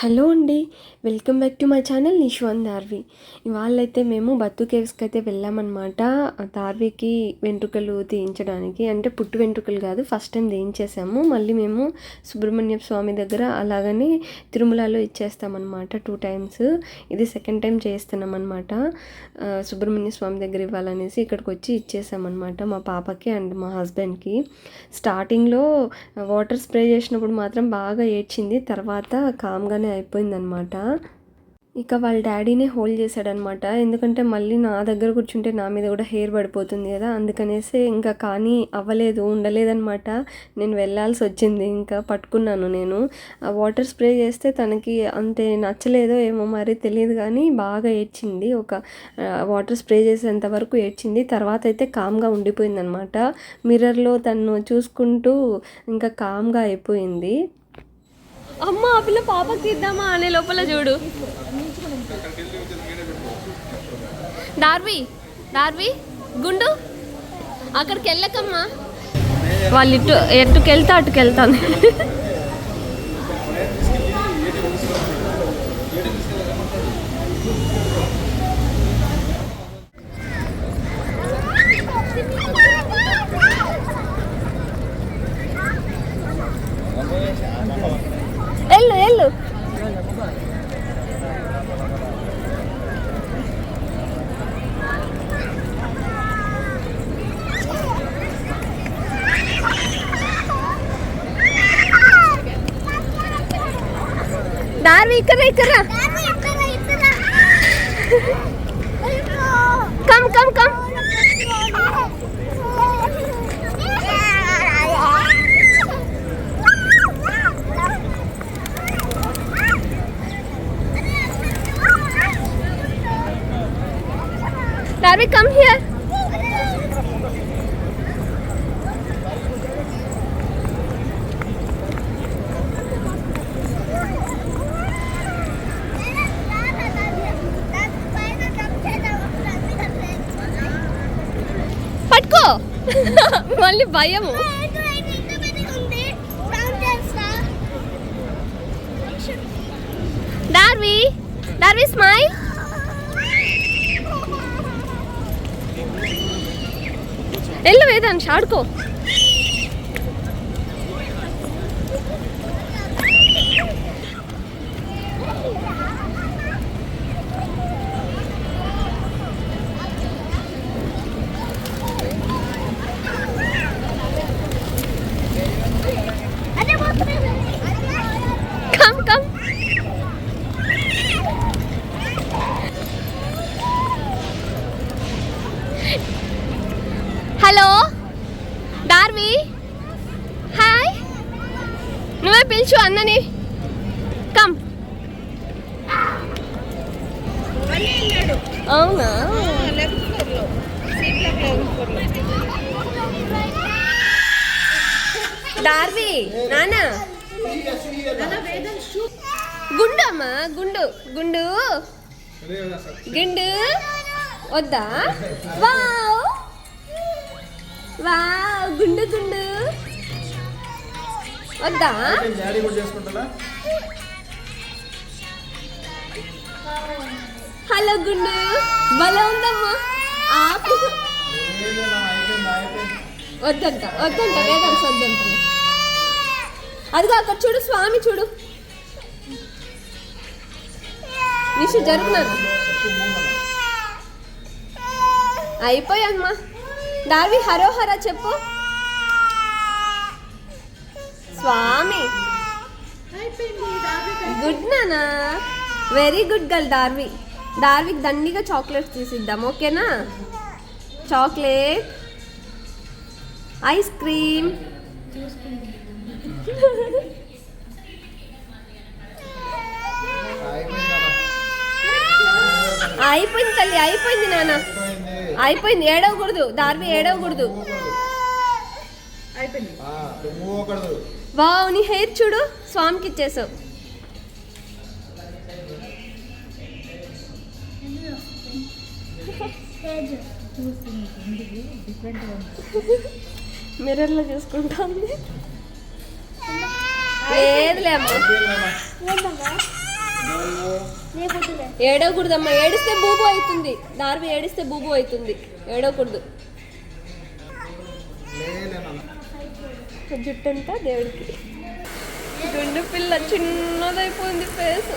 Hello అండి welcome back to my channel Nishwan Darvi ఇవాళైతే మేము Batu కేవ్స్కి అయితే వెళ్ళామన్నమాట దార్వికి వెంట్రుకలు తీయించడానికి అంటే పుట్టు వెంట్రుకలు కాదు ఫస్ట్ టైం తీయించేసాము. మళ్ళీ మేము సుబ్రహ్మణ్య స్వామి దగ్గర అలాగని తిరుమలలో ఇచ్చేస్తామన్నమాట టూ టైమ్స్. ఇది సెకండ్ టైం చేస్తున్నాం అనమాట సుబ్రహ్మణ్య స్వామి దగ్గర ఇవ్వాలనేసి ఇక్కడికి వచ్చి ఇచ్చేసామన్నమాట మా పాపకి అండ్ మా హస్బెండ్కి. స్టార్టింగ్లో వాటర్ స్ప్రే చేసినప్పుడు మాత్రం బాగా ఏడ్చింది తర్వాత కామ్గానే అయిపోయిందనమాట. ఇక వాళ్ళ డాడీనే హోల్డ్ చేశాడనమాట. ఎందుకంటే మళ్ళీ నా దగ్గర కూర్చుంటే నా మీద కూడా హెయిర్ పడిపోతుంది కదా. అందుకనేసి ఇంకా కానీ అవ్వలేదు ఉండలేదనమాట. నేను వెళ్ళాల్సి వచ్చింది ఇంకా పట్టుకున్నాను నేను. ఆ వాటర్ స్ప్రే చేస్తే తనకి అంతే నచ్చలేదో ఏమో మరి తెలియదు కానీ బాగా ఏడ్చింది. ఒక వాటర్ స్ప్రే చేసేంత వరకు ఏడ్చింది. తర్వాత అయితే కామ్గా ఉండిపోయిందనమాట. మిర్రర్లో తను చూసుకుంటూ ఇంకా కామ్గా అయిపోయింది. అమ్మ ఆ పిల్ల పాపకి తీద్దామా అనే లోపల చూడు. డార్వి డార్వి గుండు అక్కడికి వెళ్ళకమ్మా. వాళ్ళు ఇటు ఎటుకెళ్తా అటుకెళ్తాను అటుకు వెళ్తాను వెళ్ళు వెళ్ళు దారి ఇక్కడ ఇక్కడ come come come Darby, come here. పట్టుకో మళ్ళీ భయము. డార్వి డార్వి స్మైల్ వెళ్ళు వేదాన్ని ఆడుకో come come hello Darvi hi నువ్వే పిలిచు అన్నని. కమ్ అవునా? డార్వి నానా. గుండు అమ్మా గుండు గుండు. గుండు. వద్దా? వావ్. వావ్ గుండు గుండు. వద్దా? హలో గుండు భలే ఉందమ్మా. వద్దంట వద్దంట వేదాంశ వద్దంట. అదిగో అక్కడ చూడు స్వామి చూడు. నిషు జరుగుతున్నాను అయిపోయమ్మా డార్వి హరో హరా చెప్పు. స్వామి. గుడ్ నానా? వెరీ గుడ్ గర్ల్ డార్వి డార్వికి దండిగా చాక్లెట్స్ తీసిద్దాం ఓకేనా? చాక్లెట్ ఐస్ క్రీమ్ అయిపోయింది తల్లి అయిపోయింది నాన్న అయిపోయింది ఏడవకూడదు. దార్వి ఏడవకూడదు. మూవకూడదు వావ్ నీ హెయిర్ చూడు స్వామికి ఇచ్చేసావు. మిర్రర్లో చూసుకుంటుంది. లేదులే ఏడవకూడదమ్మా ఏడిస్తే బూబు అవుతుంది. దార్వి ఏడిస్తే బూబు అవుతుంది. ఏడవకూడదు. జుట్టు అంతా దేవుడికి. గుండు పిల్ల చిన్నదైపోయింది ఫేస్.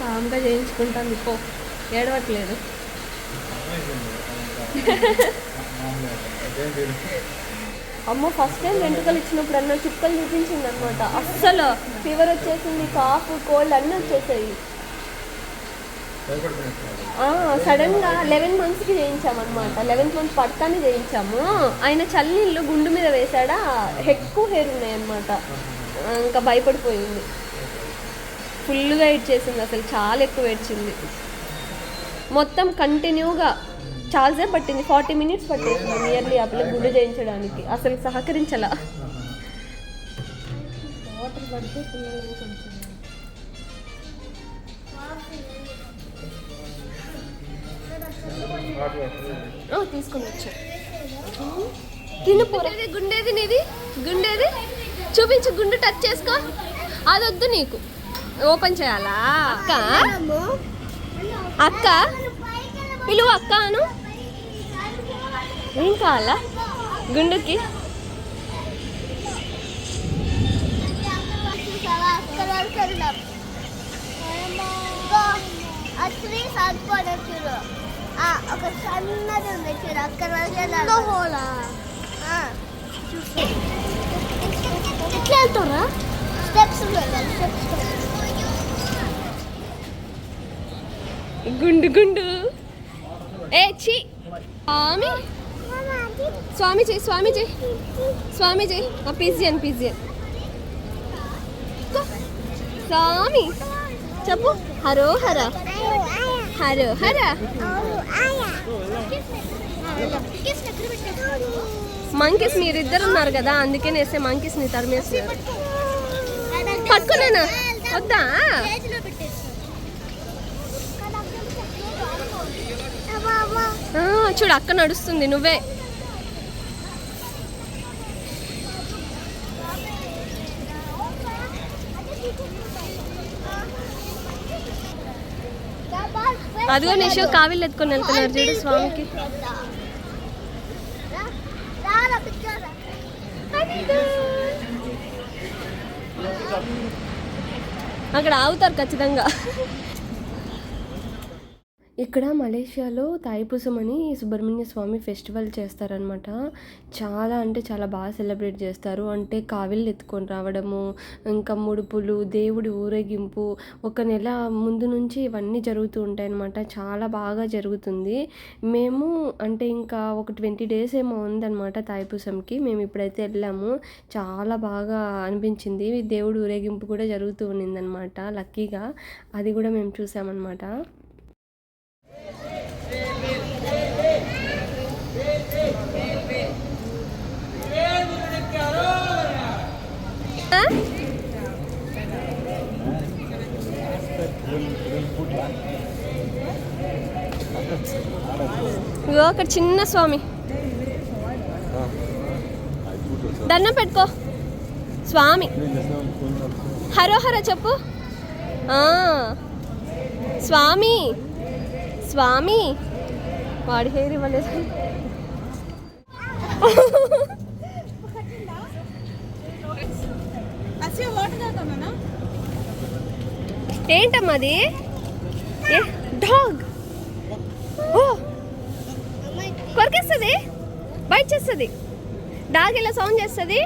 కామ్గా చేయించుకుంటాను పో. ఏడవట్లేదు. అమ్మ ఫస్ట్ టైం వెంట్రుకలు ఇచ్చినప్పుడు అన్న చుక్కలు చూపించింది అనమాట అస్సలు ఫీవర్ వచ్చేసింది కాఫ్ కోల్డ్ అన్నీ వచ్చేసాయి. సడన్గా లెవెన్ మంత్స్కి చేయించామన్నమాట. లెవెన్త్ మంత్ పడతానే చేయించాము. ఆయన చల్లనీళ్ళు గుండు మీద వేసాడా ఎక్కువ హెయిర్ ఉన్నాయన్నమాట. ఇంకా భయపడిపోయింది. ఫుల్గా ఏడ్చేసింది అసలు చాలా ఎక్కువ ఏడ్చింది మొత్తం కంటిన్యూగా చాలాసేపు పట్టింది ఫార్టీ మినిట్స్ పట్టేసింది నియర్లీ ఆ పిల్ల గుండు చేయించడానికి. అసలు సహకరించలా. వాటర్ పడితే తీసుకొని వచ్చా. తిను పోరేది గుండేది నీది? గుండేది? చూపించు గుండు టచ్ చేసుకో. అది వద్దు నీకు. ఓపెన్ చేయాలా? అక్క? అక్క? పిలువు అక్క అను. ఏం కావాలా? గుండుకి? అసలు ఒక సన్నది ఉంది చూడు అక్కడ వరకు హోలా ఎట్లా వెళ్తారా స్టెప్స్ గుండు గుండు. ఏ చి స్వామి. స్వామి చేయి స్వామి చేయి స్వామి చేయి ఆ పిజియన్ పిజియన్ స్వామి చెప్పు. హరో హర. హరో హర మంకీస్ మీరిద్దరు ఉన్నారు కదా అందుకే నేసే మంకీస్ని తరిమేస్తారు పట్టుకున్నానా వద్దా? చూడు అక్క నడుస్తుంది నువ్వే. అదిగో నిషు కావిలు ఎత్తుకొని వెళ్తున్నారు చూడు స్వామికి. అక్కడ ఆగుతారు ఖచ్చితంగా. ఇక్కడ మలేషియాలో తాయిపూసం అని సుబ్రహ్మణ్య స్వామి ఫెస్టివల్ చేస్తారనమాట. చాలా అంటే చాలా బాగా సెలబ్రేట్ చేస్తారు. అంటే కావిళ్ళు ఎత్తుకొని రావడము ఇంకా ముడుపులు దేవుడి ఊరేగింపు ఒక నెల ముందు నుంచి ఇవన్నీ జరుగుతూ ఉంటాయి అనమాట చాలా బాగా జరుగుతుంది. మేము అంటే ఇంకా ఒక ట్వంటీ డేస్ ఏమో ఉందన్నమాట తాయిపూసంకి. మేము ఇప్పుడైతే వెళ్ళాము. చాలా బాగా అనిపించింది. దేవుడి ఊరేగింపు కూడా జరుగుతూ ఉన్నిందనమాట లక్కీగా. అది కూడా మేము చూసామన్నమాట ఇగో అక్కడ చిన్న స్వామి. దండం పెట్టుకో. స్వామి. హరోహర చెప్పు. స్వామి. స్వామి. వాడి హెయిర్ ఇవ్వలేదు. ఏంటమ్మా అది? డాగ్. ఓ! కొరికేస్తుంది. బయట చేస్తుంది డాగ్ ఇలా సౌండ్ చేస్తుంది.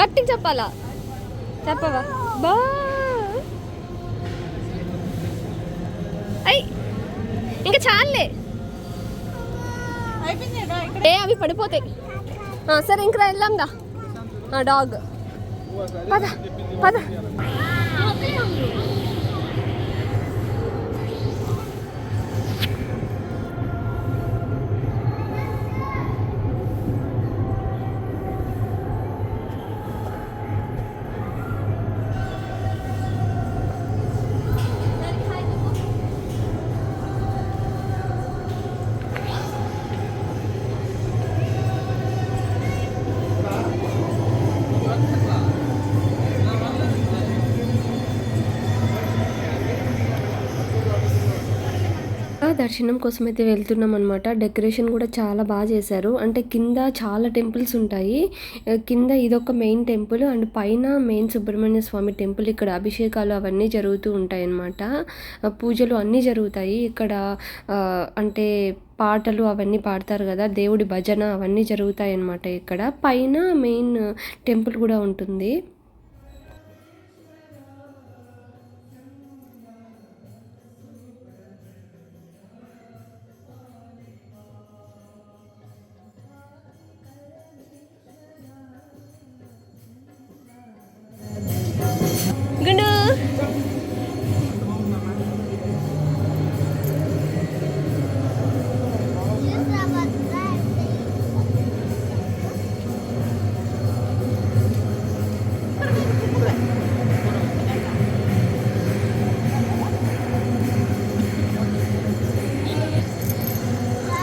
గట్టిగా చెప్పాలా? చెప్పవా? బా! ఇంకా చాలే. ఏ అవి పడిపోతాయి. సరే ఇంకా వెళ్దాందా డాగ్. పద పద. దర్శనం కోసం అయితే వెళ్తున్నాం అనమాట డెకరేషన్ కూడా చాలా బాగా చేశారు. అంటే కింద చాలా టెంపుల్స్ ఉంటాయి. కింద ఇదొక మెయిన్ టెంపుల్ అండ్ పైన మెయిన్ సుబ్రహ్మణ్య స్వామి టెంపుల్ ఇక్కడ అభిషేకాలు అవన్నీ జరుగుతూ ఉంటాయి అన్నమాట పూజలు అన్నీ జరుగుతాయి. ఇక్కడ అంటే పాటలు అవన్నీ పాడతారు కదా దేవుడి భజన అవన్నీ జరుగుతాయి అన్నమాట ఇక్కడ. పైన మెయిన్ టెంపుల్ కూడా ఉంటుంది.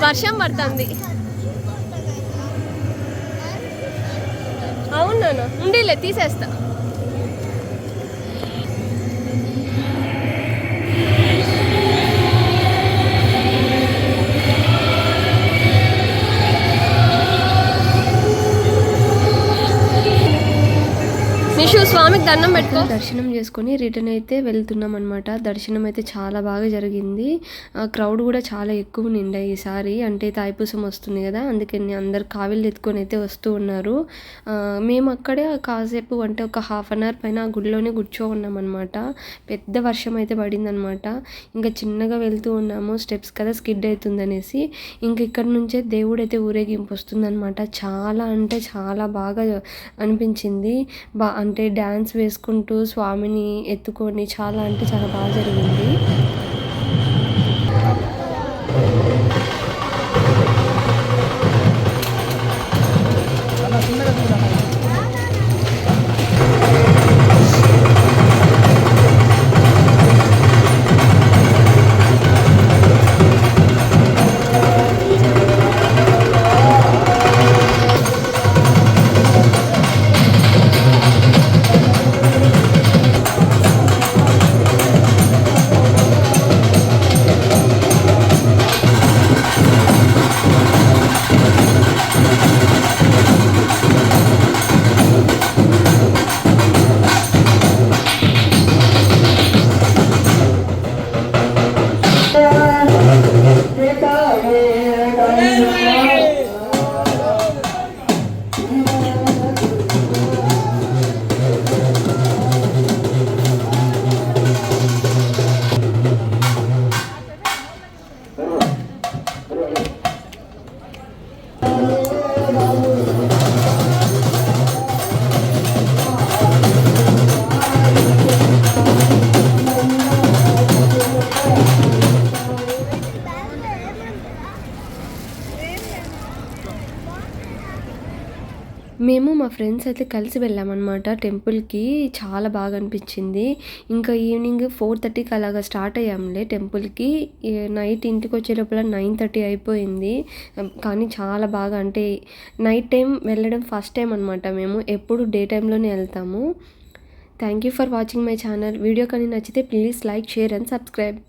వర్షం పడుతుంది. అవును ఉండేలే ఉండిలే తీసేస్తా. నిషు స్వామికి దండం పెట్టుకో. దర్శనం చేసుకొని రిటర్న్ అయితే వెళ్తున్నాం అనమాట దర్శనం అయితే చాలా బాగా జరిగింది. క్రౌడ్ కూడా చాలా ఎక్కువ నిండా ఈసారి. అంటే తాయిపూసం వస్తుంది కదా అందుకని అందరు కావిళ్ళు ఎత్తుకొని అయితే వస్తూ ఉన్నారు. మేము అక్కడే కాసేపు అంటే ఒక హాఫ్ అన్ అవర్ పైన ఆ గుడిలోనే కూర్చో ఉన్నాం అనమాట పెద్ద వర్షం అయితే పడిందనమాట ఇంకా చిన్నగా వెళ్తూ ఉన్నాము. స్టెప్స్ కదా స్కిడ్ అవుతుందనేసి ఇంక ఇక్కడ నుంచే దేవుడు అయితే ఊరేగింపు వస్తుందన్నమాట. చాలా అంటే చాలా బాగా అనిపించింది. బా అంటే డ్యాన్స్ వేసుకుంటూ స్వామిని ఎత్తుకొని చాలా అంటే చాలా బాగా జరిగింది. మేము మా ఫ్రెండ్స్ అయితే కలిసి వెళ్ళామన్నమాట టెంపుల్కి. చాలా బాగా అనిపించింది. ఇంకా ఈవినింగ్ ఫోర్ థర్టీకి అలాగా స్టార్ట్ అయ్యాములే టెంపుల్కి. నైట్ ఇంటికి వచ్చే లోపల నైన్ థర్టీ అయిపోయింది. కానీ చాలా బాగా అంటే నైట్ టైం వెళ్ళడం ఫస్ట్ టైం అనమాట మేము. ఎప్పుడు డే టైంలోనే వెళ్తాము. Thank you for watching my channel. Video కానీ నచ్చితే please like share and subscribe.